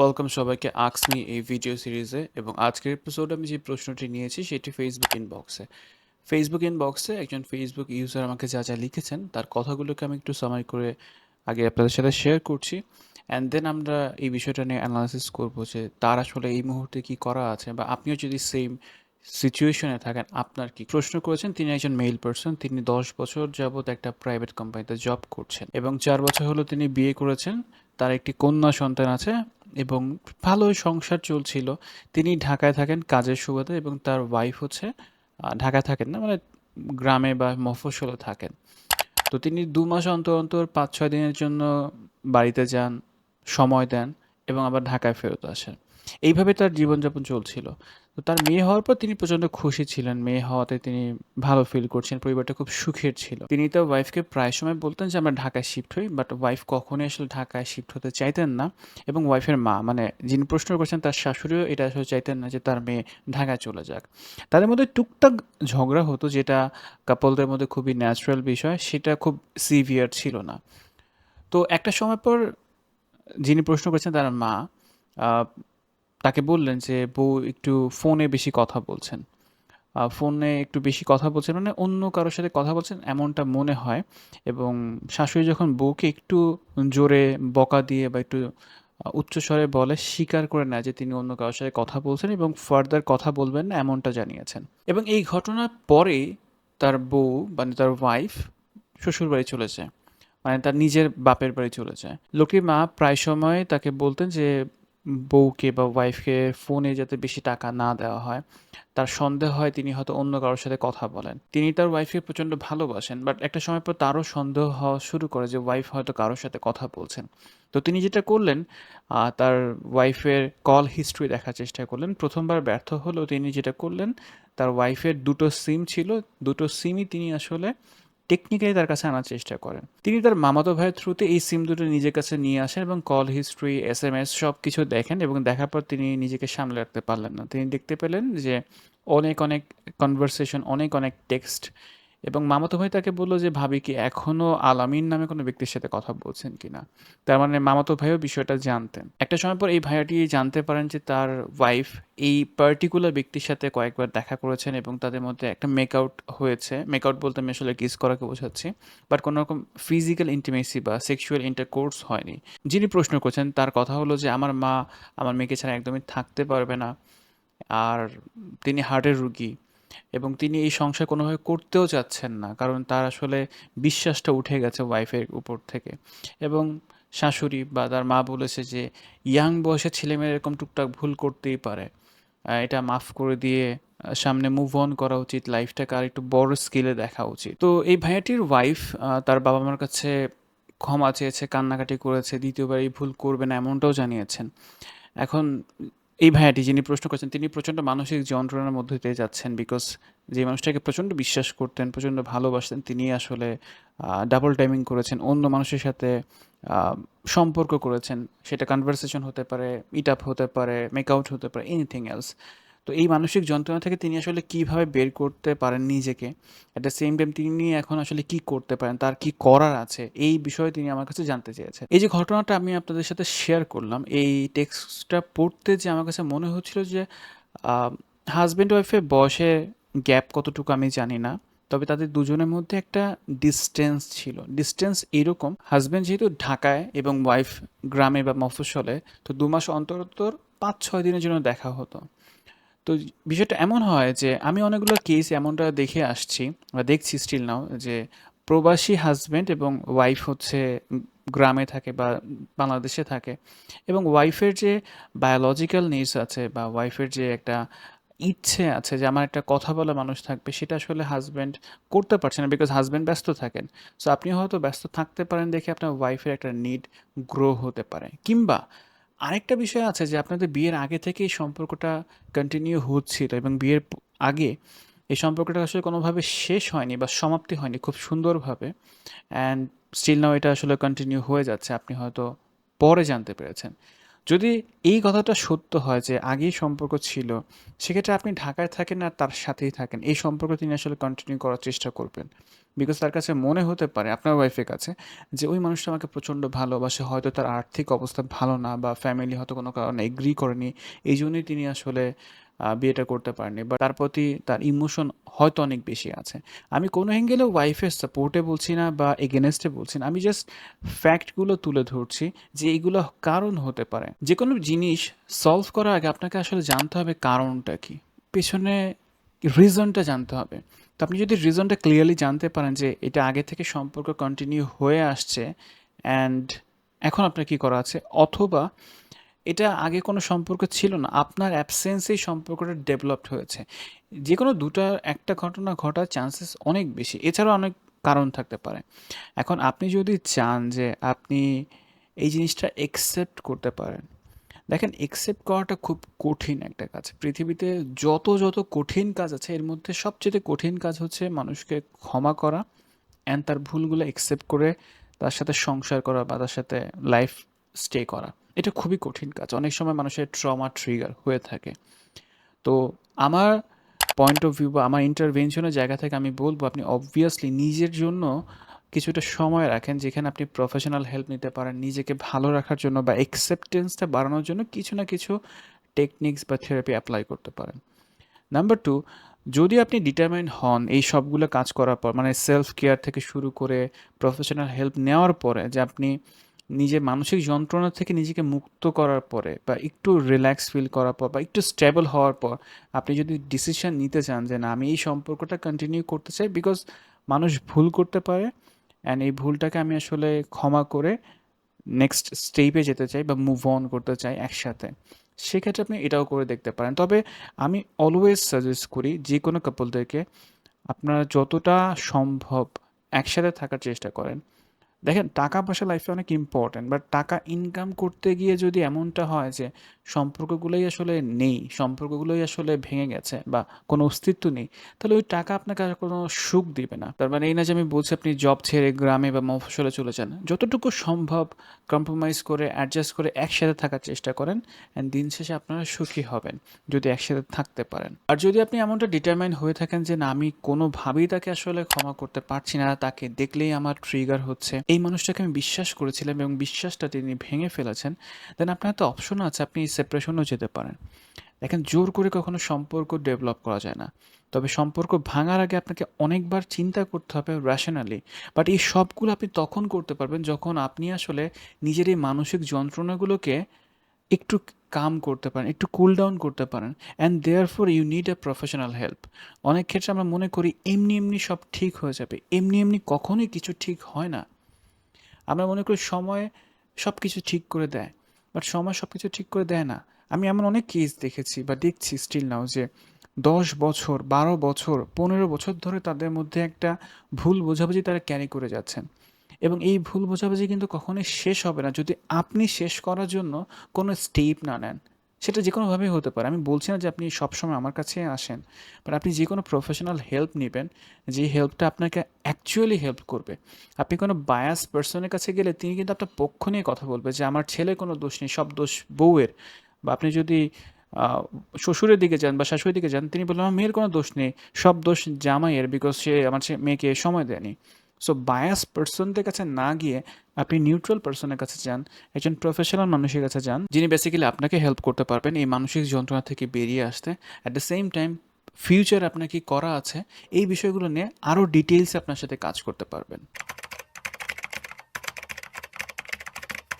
Welcome সবাইকে আক্স me এই video সিরিজে এবং আজকের এপিসোডে আমি যে প্রশ্নটি নিয়েছি সেটি ফেসবুক ইনবক্সে ফেসবুক ইনবক্সে একজন ফেসবুক ইউজার আমাকে যা যা লিখেছেন তার কথাগুলোকে আমি একটু সামাই করে আগে আপনাদের সাথে শেয়ার করছি। অ্যান্ড দেন আমরা এই বিষয়টা নিয়ে অ্যানালাইসিস করব যে তার আসলে এই মুহূর্তে কি করা আছে বা আপনিও যদি সেম সিচুয়েশনে থাকেন, আপনার কি? প্রশ্ন করেছেন, তিনি একজন মেল পার্সন তিনি দশ বছর যাবত একটা প্রাইভেট কোম্পানিতে জব করছেন এবং চার বছর হলো তিনি বিয়ে করেছেন। তার একটি কন্যা সন্তান আছে এবং ভালোই সংসার চলছিল। তিনি ঢাকায় থাকেন কাজের সুবাদে এবং তার ওয়াইফ হচ্ছে ঢাকায় থাকেন না মানে গ্রামে বা মফস্বলে থাকেন। তো তিনি দু মাস অন্তর অন্তর পাঁচ ছয় দিনের জন্য বাড়িতে যান, সময় দেন এবং আবার ঢাকায় ফেরত আসেন। এইভাবে তার জীবনযাপন চলছিল। তো তার মেয়ে হওয়ার পর তিনি প্রচণ্ড খুশি ছিলেন। মেয়ে হওয়াতে তিনি ভালো ফিল করছেন, পরিবারটা খুব সুখের ছিল। তিনি তার ওয়াইফকে প্রায় সময় বলতেন যে, আমরা ঢাকায় শিফট হই। বাট ওয়াইফ কখনোই আসলে ঢাকায় শিফট হতে চাইতেন না। এবং ওয়াইফের মা মানে যিনি প্রশ্ন করছেন তার শাশুড়িও এটা আসলে চাইতেন না যে, তার মেয়ে ঢাকায় চলে যাক। তাদের মধ্যে টুকটাক ঝগড়া হতো, যেটা কাপলদের মধ্যে খুবই ন্যাচারাল বিষয়, সেটা খুব সিভিয়ার ছিল না। তো একটা সময় পর যিনি প্রশ্ন করেছেন তার মা তাকে বললেন যে, বউ, একটু ফোনে বেশি কথা বলছেন। ফোনে একটু বেশি কথা বলছেন মানে অন্য কারোর সাথে কথা বলছেন এমনটা মনে হয়। এবং শাশুড়ি যখন বউকে একটু জোরে বকা দিয়ে বা একটু উচ্চস্বরে বলে, স্বীকার করে নেয় যে তিনি অন্য কারোর সাথে কথা বলছেন এবং ফার্দার কথা বলবেন না, এমনটা জানিয়েছেন। এবং এই ঘটনার পরেই তার বউ মানে তার ওয়াইফ শ্বশুর বাড়ি চলে যায়। মানে তার নিজের বাপের বাড়ি চলে যায়। লোকটির মা প্রায় সময় তাকে বলতেন যে বউকে বা ওয়াইফকে ফোনে যাতে বেশি টাকা না দেওয়া হয়, তার সন্দেহ হয় তিনি হয়তো অন্য কারোর সাথে কথা বলেন। তিনি তার ওয়াইফকে প্রচণ্ড ভালোবাসেন বাট একটা সময় পর তারও সন্দেহ হওয়া শুরু করে যে ওয়াইফ হয়তো কারোর সাথে কথা বলছেন। তো তিনি যেটা করলেন তার ওয়াইফের কল হিস্ট্রি দেখার চেষ্টা করলেন। প্রথমবার ব্যর্থ হলেও তিনি যেটা করলেন, তার ওয়াইফের দুটো সিম ছিল। দুটো সিমই তিনি আসলে টেকনিক্যালি তার কাছে আনার চেষ্টা করেন। তিনি তার মামাতো ভাইয়ের থ্রুতে এই সিম দুটো নিজের কাছে নিয়ে আসেন এবং call history S M S সব কিছু দেখেন এবং দেখার পর তিনি নিজেকে সামলে রাখতে পারলেন না। তিনি দেখতে পেলেন যে অনেক অনেক কনভারসেশন অনেক অনেক টেক্সট এবং মামাতো ভাই তাকে বলল যে, ভাবি কি এখনও আলামিন নামে কোনো ব্যক্তির সাথে কথা বলছেন কিনা? তার মানে মামাতো ভাইও বিষয়টা জানতেন। একটা সময় পর এই ভাইয়াটি জানতে পারেন যে, তার ওয়াইফ এই পার্টিকুলার ব্যক্তির সাথে কয়েকবার দেখা করেছেন এবং তাদের মধ্যে একটা মেকআউট হয়েছে। মেকআউট বলতে আমি আসলে কিস করাকে বোঝাচ্ছি বাট কোনো রকম ফিজিক্যাল ইন্টিমেসি বা সেক্সুয়াল ইন্টারকোর্স হয়নি। যিনি প্রশ্ন করছেন, তার কথা হলো যে, আমার মা আমার মেয়েকে ছাড়া একদমই থাকতে পারবে না। আর তিনি হার্টের রুগী। এবং তিনি এই সংসার কোনোভাবে করতেও চাচ্ছেন না, কারণ তার আসলে বিশ্বাসটা উঠে গেছে ওয়াইফের উপর থেকে। এবং শাশুড়ি বা তার মা বলেছে যে ইয়াং বয়সে ছেলেমেয়েরা এরকম টুকটাক ভুল করতেই পারে। এটা মাফ করে দিয়ে সামনে মুভ অন করা উচিত লাইফটাকে আর একটু বড় স্কেলে দেখা উচিত। তো এই ভাইয়াটির ওয়াইফ তার বাবা মার কাছে ক্ষমা চেয়েছে, কান্নাকাটি করেছে, দ্বিতীয়বার এই ভুল করবে না, এমনটাও জানিয়েছেন। এখন এই ভাইয়াটি যিনি প্রশ্ন করছেন, তিনি প্রচণ্ড মানসিক যন্ত্রণার মধ্যে দিয়ে যাচ্ছেন বিকজ যে মানুষটাকে প্রচণ্ড বিশ্বাস করতেন, প্রচণ্ড ভালোবাসতেন, তিনি আসলে ডাবল টাইমিং করেছেন, অন্য মানুষের সাথে সম্পর্ক করেছেন, সেটা কনভারসেশন হতে পারে মিট আপ হতে পারে মেকআউট হতে পারে এনিথিং এলস তো এই মানসিক যন্ত্রণা থেকে তিনি আসলে কীভাবে বের করতে পারেন নিজেকে? অ্যাট দ্য সেম টাইম তিনি এখন আসলে কি করতে পারেন? তার কি করার আছে? এই বিষয়ে তিনি আমার কাছে জানতে চেয়েছেন। এই যে ঘটনাটা আমি আপনাদের সাথে শেয়ার করলাম, এই টেক্সটটা পড়তে যে আমার কাছে মনে হচ্ছিল যে হাজব্যান্ড ওয়াইফের বয়সে গ্যাপ কতটুকু আমি জানি না, তবে তাদের দুজনের মধ্যে একটা ডিস্টেন্স ছিল। ডিস্টেন্স এরকম হাজব্যান্ড যেহেতু ঢাকায় এবং ওয়াইফ গ্রামে বা মফস্বলে, তো দু মাস অন্তর অন্তর পাঁচ ছয় দিনের জন্য দেখা হতো। তো বিষয়টা এমন হয় যে আমি অনেকগুলো কেস এমনটা দেখে আসছি বা দেখছি স্টিল নাও যে প্রবাসী হাজব্যান্ড এবং ওয়াইফ হচ্ছে গ্রামে থাকে বা বাংলাদেশে থাকে এবং ওয়াইফের যে বায়োলজিক্যাল নিডস আছে বা ওয়াইফের যে একটা ইচ্ছে আছে যে আমার একটা কথা বলা মানুষ থাকবে, সেটা আসলে হাজব্যান্ড করতে পারছে না বিকজ হাজব্যান্ড ব্যস্ত থাকেন। সো আপনি হয়তো ব্যস্ত থাকতে পারেন দেখে আপনার ওয়াইফের একটা নিড গ্রো হতে পারে। কিংবা আরেকটা বিষয় আছে যে আপনাদের বিয়ের আগে থেকে এই সম্পর্কটা কন্টিনিউ হচ্ছিল এবং বিয়ের আগে এই সম্পর্কটা আসলে কোনোভাবে শেষ হয়নি বা সমাপ্তি হয়নি খুব সুন্দরভাবে অ্যান্ড স্টিল নাও এটা আসলে কন্টিনিউ হয়ে যাচ্ছে, আপনি হয়তো পরে জানতে পেরেছেন। যদি এই কথাটা সত্য হয় যে আগেই সম্পর্ক ছিল, সেক্ষেত্রে আপনি ঢাকায় থাকেন আর তার সাথেই থাকেন, এই সম্পর্ক তিনি আসলে কন্টিনিউ করার চেষ্টা করবেন। বিকজ তার কাছে মনে হতে পারে, আপনার ওয়াইফের কাছে, যে ওই মানুষটা আমাকে প্রচণ্ড ভালোবাসে হয়তো তার আর্থিক অবস্থা ভালো না বা ফ্যামিলি হয়তো কোনো কারণে এগ্রি করেনি, এই জন্যই তিনি আসলে বিয়েটা করতে পারেনি বা তার প্রতি তার ইমোশন হয়তো অনেক বেশি আছে। আমি কোনো অ্যাঙ্গেলে ওয়াইফের সাপোর্টে বলছি না বা এগেনস্টে বলছি না, আমি জাস্ট ফ্যাক্টগুলো তুলে ধরছি যে এইগুলো কারণ হতে পারে। যে কোনো জিনিস সলভ করার আগে আপনাকে আসলে জানতে হবে কারণটা কি। পেছনে রিজনটা জানতে হবে। তো আপনি যদি রিজনটা ক্লিয়ারলি জানতে পারেন যে এটা আগে থেকে সম্পর্ক কন্টিনিউ হয়ে আসছে অ্যান্ড এখন আপনার কি করা আছে, অথবা এটা আগে কোনো সম্পর্ক ছিল না, আপনার অ্যাবসেন্সেই সম্পর্কটা ডেভেলপড হয়েছে। যে কোনো দুটা একটা ঘটনা ঘটার চান্সেস অনেক বেশি, এছাড়াও অনেক কারণ থাকতে পারে। এখন আপনি যদি চান যে আপনি এই জিনিসটা একসেপ্ট করতে পারেন দেখেন একসেপ্ট করাটা খুব কঠিন একটা কাজ। পৃথিবীতে যত যত কঠিন কাজ আছে, এর মধ্যে সবচেয়ে কঠিন কাজ হচ্ছে মানুষকে ক্ষমা করা অ্যান্ড তার ভুলগুলো একসেপ্ট করে তার সাথে সংসার করা বা তার সাথে লাইফ স্টে করা। এটা খুবই কঠিন কাজ। অনেক সময় মানুষের ট্রমা ট্রিগার হয়ে থাকে। তো আমার পয়েন্ট অফ ভিউ বা আমার ইন্টারভেনশনের জায়গা থেকে আমি বলব, আপনি অবভিয়াসলি নিজের জন্য কিছুটা সময় রাখেন যেখানে আপনি প্রফেশনাল হেল্প নিতে পারেন, নিজেকে ভালো রাখার জন্য বা অ্যাকসেপ্টেন্সটা বাড়ানোর জন্য কিছু না কিছু টেকনিক্স বা থেরাপি অ্যাপ্লাই করতে পারেন। নাম্বার টু যদি আপনি ডিটারমাইন হন এই সবগুলো কাজ করার পর মানে সেলফ কেয়ার থেকে শুরু করে প্রফেশনাল হেল্প নেওয়ার পরে যে আপনি নিজের মানসিক যন্ত্রণা থেকে নিজেকে মুক্ত করার পরে বা একটু রিল্যাক্স ফিল করার পর বা একটু স্টেবল হওয়ার পর আপনি যদি ডিসিশন নিতে চান যে না, আমি এই সম্পর্কটা কন্টিনিউ করতে চাই বিকজ মানুষ ভুল করতে পারে অ্যান্ড এই ভুলটাকে আমি আসলে ক্ষমা করে নেক্সট স্টেপে যেতে চাই বা মুভ অন করতে চাই একসাথে। সেক্ষেত্রে আপনি এটাও করে দেখতে পারেন। তবে আমি অলওয়েজ সাজেস্ট করি যে কোনো কাপলদেরকে আপনারা যতটা সম্ভব একসাথে থাকার চেষ্টা করেন। দেখেন, টাকা পয়সা লাইফে অনেক ইম্পর্ট্যান্ট বাট টাকা ইনকাম করতে গিয়ে যদি এমনটা হয় যে সম্পর্কগুলোই আসলে নেই, সম্পর্কগুলোই আসলে ভেঙে গেছে বা কোনো অস্তিত্ব নেই, তাহলে ওই টাকা আপনাকে আর কোনো সুখ দিবে না। তার মানে এই না যে আমি বলছি আপনি জব ছেড়ে গ্রামে বা মফসলে চলে যান, যতটুকু সম্ভব কম্প্রোমাইজ করে অ্যাডজাস্ট করে একসাথে থাকার চেষ্টা করেন অ্যান্ড দিন শেষে আপনারা সুখী হবেন যদি একসাথে থাকতে পারেন। আর যদি আপনি এমনটা ডিটারমাইন হয়ে থাকেন যে না, আমি কোনোভাবেই তাকে আসলে ক্ষমা করতে পারছি না, তাকে দেখলেই আমার ট্রিগার হচ্ছে, এই মানুষটাকে আমি বিশ্বাস করেছিলাম এবং বিশ্বাসটা তিনি ভেঙে ফেলেছেন দেন আপনার তো অপশন আছে, আপনি সেপারেশনও যেতে পারেন। দেখেন, জোর করে কখনো সম্পর্ক ডেভেলপ করা যায় না। তবে সম্পর্ক ভাঙার আগে আপনাকে অনেকবার চিন্তা করতে হবে র্যাশনালি বাট এই সবগুলো আপনি তখন করতে পারবেন যখন আপনি আসলে নিজের এই মানসিক যন্ত্রণাগুলোকে একটু কাম করতে পারেন, একটু কুল ডাউন করতে পারেন। And therefore you need a professional help অনেক ক্ষেত্রে আমরা মনে করি, এমনি এমনি সব ঠিক হয়ে যাবে। এমনি এমনি কখনোই কিছু ঠিক হয় না। আমরা মনে করি, সময় সব কিছু ঠিক করে দেয়। বাট সময় সব কিছু ঠিক করে দেয় না। আমি এমন অনেক কেস দেখেছি বা দেখছি স্টিল নাও যে দশ বছর, বারো বছর, পনেরো বছর ধরে তাদের মধ্যে একটা ভুল বোঝাবুঝি তারা ক্যারি করে যাচ্ছেন। এবং এই ভুল বোঝাবুঝি কিন্তু কখনোই শেষ হবে না। যদি আপনি শেষ করার জন্য কোনো স্টেপ না নেন সেটা যে কোনোভাবেই হতে পারে। আমি বলছি না যে আপনি সবসময় আমার কাছে আসেন বাট আপনি যে কোনো প্রফেশনাল হেল্প নেবেন, যে হেল্পটা আপনাকে অ্যাকচুয়ালি হেল্প করবে। আপনি কোনো বায়াস পার্সনের কাছে গেলে তিনি কিন্তু আপনার পক্ষ নিয়ে কথা বলবে যে আমার ছেলে কোনো দোষ নেই, সব দোষ বউয়ের। বা আপনি যদি শ্বশুরের দিকে যান বা শাশুড়ির দিকে যান, তিনি বললেন, আমার মেয়ের কোনো দোষ নেই, সব দোষ জামাইয়ের বিকজ সে আমার মেয়েকে সময় দেয়নি। সো বায়াস পার্সনদের কাছে না গিয়ে আপনি নিউট্রাল পার্সনের কাছে যান, একজন প্রফেশনাল মানুষের কাছে যান, যিনি বেসিক্যালি আপনাকে হেল্প করতে পারবেন এই মানসিক যন্ত্রণা থেকে বেরিয়ে আসতে। At the same time future আপনার কি করা আছে, এই বিষয়গুলো নিয়ে আরও ডিটেলসে আপনার সাথে কাজ করতে পারবেন।